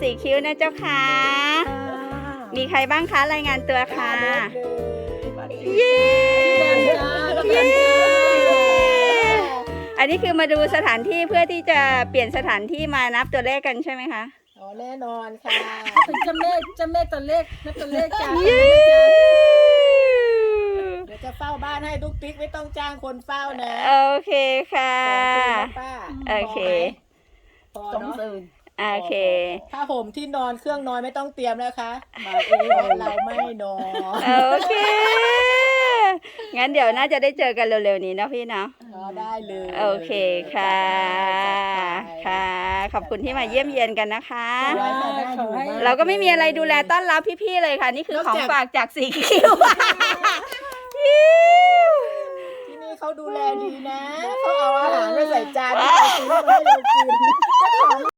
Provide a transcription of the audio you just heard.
สีคิ้วนะเจ้าค่ะ มีใครบ้างคะรายงานตัวค่ะ เย้เย้อันนี้คือมาดูสถานที่เพื่อที่จะเปลี่ยนสถานที่มานับตัวเลขกันใช่ไหมคะอ๋อแน่นอนค่ะเป็นเจ้าแม่เจ้าแม่ตัวเลขนับตัวเลขจ้าเย้เดี๋ยวจะเฝ้าบ้านให้ทุกติ๊กไม่ต้องจ้างคนเฝ้านะ โอเคค่ะขอบคุณนะป้าโอเค พอ สอง เนาะ สื่น โอเค ผ้าห่มที่นอนเครื่องนอนไม่ต้องเตรียมแล้วคะมาเองเพราะเราไม่นอนโอเค งั้นเดี๋ยวน่าจะได้เจอกันเร็วๆนี้เนาะพี่เนาะอ๋อได้เลยโอเคค่ะ ค่ะ ขอบคุณที่มาเยี่ยมเยียนกันนะคะ เราก็ไม่มีอะไรดูแลต้อนรับพี่ๆเลยค่ะ นี่คือของฝากจากสีคิ้วที่นี่เขาดูแลดีนะเขาเอาอาหารมาใส่จานให้เราซื้อมาให้เรากิน